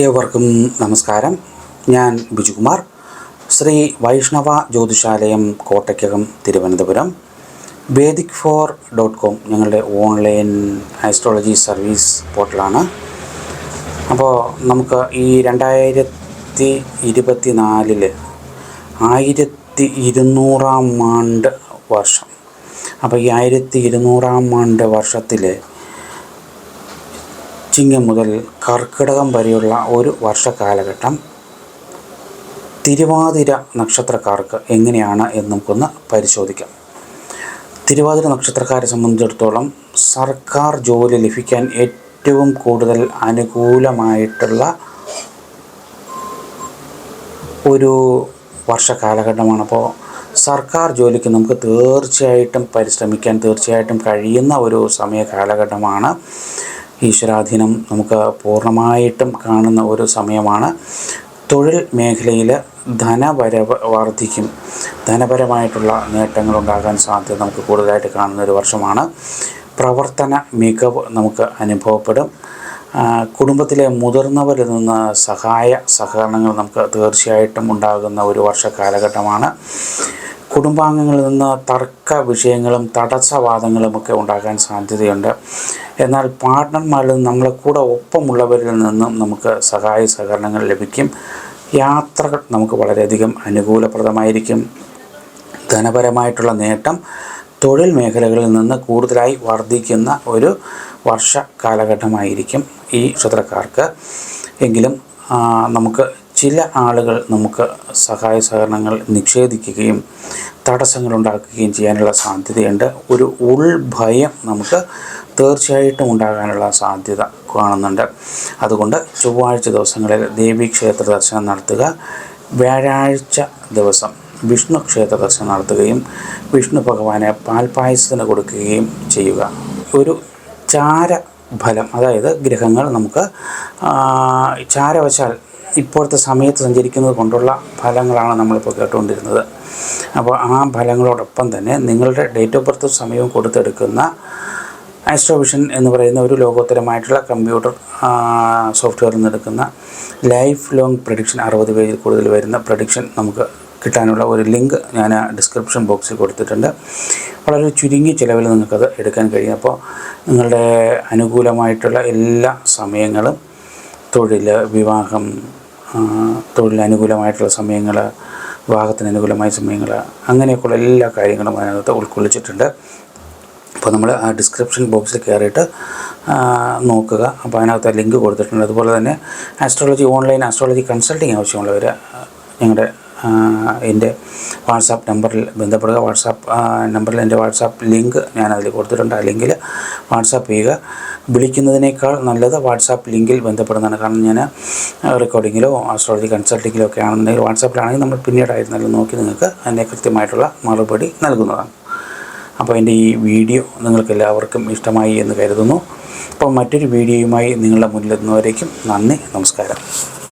ഏവർക്കും നമസ്കാരം. ഞാൻ Bijukumar. Shri Vaishnava Jyothishalayam Kottakkakam Thiruvananthapuram. Vedic four dot com ഞങ്ങളുടെ ഓൺലൈൻ ആസ്ട്രോളജി സർവീസ് പോർട്ടലാണ്. അപ്പോൾ നമുക്ക് ഈ രണ്ടായിരത്തി ഇരുപത്തി നാലിൽ ആയിരത്തി ഇരുന്നൂറാം ആണ്ട് വർഷം. അപ്പോൾ ഈ ആയിരത്തി ഇരുന്നൂറാം ആണ്ട് വർഷത്തിൽ ചിങ്ങം മുതൽ കർക്കിടകം വരെയുള്ള ഒരു വർഷക്കാലഘട്ടം തിരുവാതിര നക്ഷത്രക്കാർക്ക് എങ്ങനെയാണ് എന്ന് നമുക്കൊന്ന് പരിശോധിക്കാം. തിരുവാതിര നക്ഷത്രക്കാരെ സംബന്ധിച്ചിടത്തോളം സർക്കാർ ജോലി ലഭിക്കാൻ ഏറ്റവും കൂടുതൽ അനുകൂലമായിട്ടുള്ള ഒരു വർഷകാലഘട്ടമാണ്. അപ്പോൾ സർക്കാർ ജോലിക്ക് നമുക്ക് തീർച്ചയായിട്ടും പരിശ്രമിക്കാൻ തീർച്ചയായിട്ടും കഴിയുന്ന ഒരു സമയ കാലഘട്ടമാണ് ഈശ്വരാധീനം നമുക്ക് പൂർണമായിട്ടും കാണുന്ന ഒരു സമയമാണ്. തൊഴിൽ മേഖലയിൽ ധനവരവ് വർദ്ധിക്കും ധനപരമായിട്ടുള്ള നേട്ടങ്ങൾ ഉണ്ടാകാൻ സാധ്യത നമുക്ക് കൂടുതലായിട്ട് കാണുന്ന ഒരു വർഷമാണ്. പ്രവർത്തന മികവ് നമുക്ക് അനുഭവപ്പെടും. കുടുംബത്തിലെ മുതിർന്നവരിൽ നിന്ന് സഹായ സഹകരണങ്ങൾ നമുക്ക് തീർച്ചയായിട്ടും ഉണ്ടാകുന്ന ഒരു വർഷ കാലഘട്ടമാണ്. കുടുംബാംഗങ്ങളിൽ നിന്ന് തർക്ക വിഷയങ്ങളും തടസ്സവാദങ്ങളും ഒക്കെ ഉണ്ടാകാൻ സാധ്യതയുണ്ട്. എന്നാൽ പാർട്ട്ണർമാരിൽ നിന്ന് നമ്മളെ കൂടെ ഒപ്പമുള്ളവരിൽ നിന്നും നമുക്ക് സഹായ സഹകരണങ്ങൾ ലഭിക്കും. യാത്രകൾ നമുക്ക് വളരെയധികം അനുകൂലപ്രദമായിരിക്കും. ധനപരമായിട്ടുള്ള നേട്ടം തൊഴിൽ മേഖലകളിൽ നിന്ന് കൂടുതലായി വർദ്ധിക്കുന്ന ഒരു വർഷ കാലഘട്ടമായിരിക്കും ഈ നക്ഷത്രക്കാർക്ക് എങ്കിലും നമുക്ക് ചില ആളുകൾ നമുക്ക് സഹായ സഹകരണങ്ങൾ നിഷേധിക്കുകയും തടസ്സങ്ങൾ ഉണ്ടാക്കുകയും ചെയ്യാനുള്ള സാധ്യതയുണ്ട്. ഒരു ഉൾഭയം നമുക്ക് തീർച്ചയായിട്ടും ഉണ്ടാകാനുള്ള സാധ്യത കാണുന്നുണ്ട്. അതുകൊണ്ട് ചൊവ്വാഴ്ച ദിവസങ്ങളിൽ ദേവീക്ഷേത്ര ദർശനം നടത്തുക. വ്യാഴാഴ്ച ദിവസം വിഷ്ണു ക്ഷേത്ര ദർശനം നടത്തുകയും വിഷ്ണു ഭഗവാനെ പാൽപായസത്തിന് കൊടുക്കുകയും ചെയ്യുക. ഒരു ചാര ഫലം അതായത് ഗ്രഹങ്ങൾ നമുക്ക് ചാരവശാൽ ഇപ്പോഴത്തെ സമയത്ത് സഞ്ചരിക്കുന്നത് കൊണ്ടുള്ള ഫലങ്ങളാണ് നമ്മളിപ്പോൾ കേട്ടുകൊണ്ടിരുന്നത്. അപ്പോൾ ആ ഫലങ്ങളോടൊപ്പം തന്നെ നിങ്ങളുടെ ഡേറ്റ് ഓഫ് ബർത്ത് സമയവും കൊടുത്തെടുക്കുന്ന ആസ്ട്രോവിഷൻ എന്ന് പറയുന്ന ഒരു ലോകോത്തരമായിട്ടുള്ള കമ്പ്യൂട്ടർ സോഫ്റ്റ്വെയറിൽ നിന്ന് എടുക്കുന്ന ലൈഫ് ലോങ് പ്രഡിക്ഷൻ അറുപത് പേജിൽ കൂടുതൽ വരുന്ന പ്രഡിക്ഷൻ നമുക്ക് കിട്ടാനുള്ള ഒരു ലിങ്ക് ഞാൻ ഡിസ്ക്രിപ്ഷൻ ബോക്സിൽ കൊടുത്തിട്ടുണ്ട്. വളരെ ചുരുങ്ങിയ ചിലവിൽ നിങ്ങൾക്കത് എടുക്കാൻ കഴിയും. അപ്പോൾ നിങ്ങളുടെ അനുകൂലമായിട്ടുള്ള എല്ലാ സമയങ്ങളും തൊഴിൽ വിവാഹം തൊഴിലനുകൂലമായിട്ടുള്ള സമയങ്ങൾ വിവാഹത്തിന് അനുകൂലമായ സമയങ്ങൾ അങ്ങനെയൊക്കെയുള്ള എല്ലാ കാര്യങ്ങളും അതിനകത്ത് ഉൾക്കൊള്ളിച്ചിട്ടുണ്ട്. അപ്പോൾ നമ്മൾ ആ ഡിസ്ക്രിപ്ഷൻ ബോക്സിൽ കയറിയിട്ട് നോക്കുക. അപ്പോൾ അതിനകത്ത് ലിങ്ക് കൊടുത്തിട്ടുണ്ട്. അതുപോലെ തന്നെ ആസ്ട്രോളജി ഓൺലൈൻ ആസ്ട്രോളജി കൺസൾട്ടിങ് ആവശ്യമുള്ളവർ ഞങ്ങളുടെ എന്റെ വാട്സാപ്പ് നമ്പറിൽ ബന്ധപ്പെടുക. വാട്സാപ്പ് നമ്പറിൽ എന്റെ വാട്സാപ്പ് ലിങ്ക് ഞാൻ അതിൽ കൊടുത്തിട്ടുണ്ട്. അല്ലെങ്കിൽ ലിങ്കിൽ വാട്സാപ്പ് ചെയ്യുക. വിളിക്കുന്നതിനേക്കാൾ നല്ലത് വാട്സാപ്പ് ലിങ്കിൽ ബന്ധപ്പെടുന്നതാണ്. കാരണം ഞാൻ റെക്കോർഡിങ്ങിലോ ആസ്ട്രോളജി കൺസൾട്ടിങ്ങിലോ ഒക്കെ ആണെന്നുണ്ടെങ്കിൽ വാട്സാപ്പിലാണെങ്കിൽ നമ്മൾ പിന്നീടായിരുന്നാലും നോക്കി നിങ്ങൾക്ക് അതിന്റെ കൃത്യമായിട്ടുള്ള മറുപടി നൽകുന്നതാണ്. അപ്പോൾ എന്റെ ഈ വീഡിയോ നിങ്ങൾക്ക് എല്ലാവർക്കും ഇഷ്ടമായി എന്ന് കരുതുന്നു. അപ്പോൾ മറ്റൊരു വീഡിയോയുമായി നിങ്ങളുടെ മുന്നിലെത്തുന്നവരേക്കും നന്ദി നമസ്കാരം.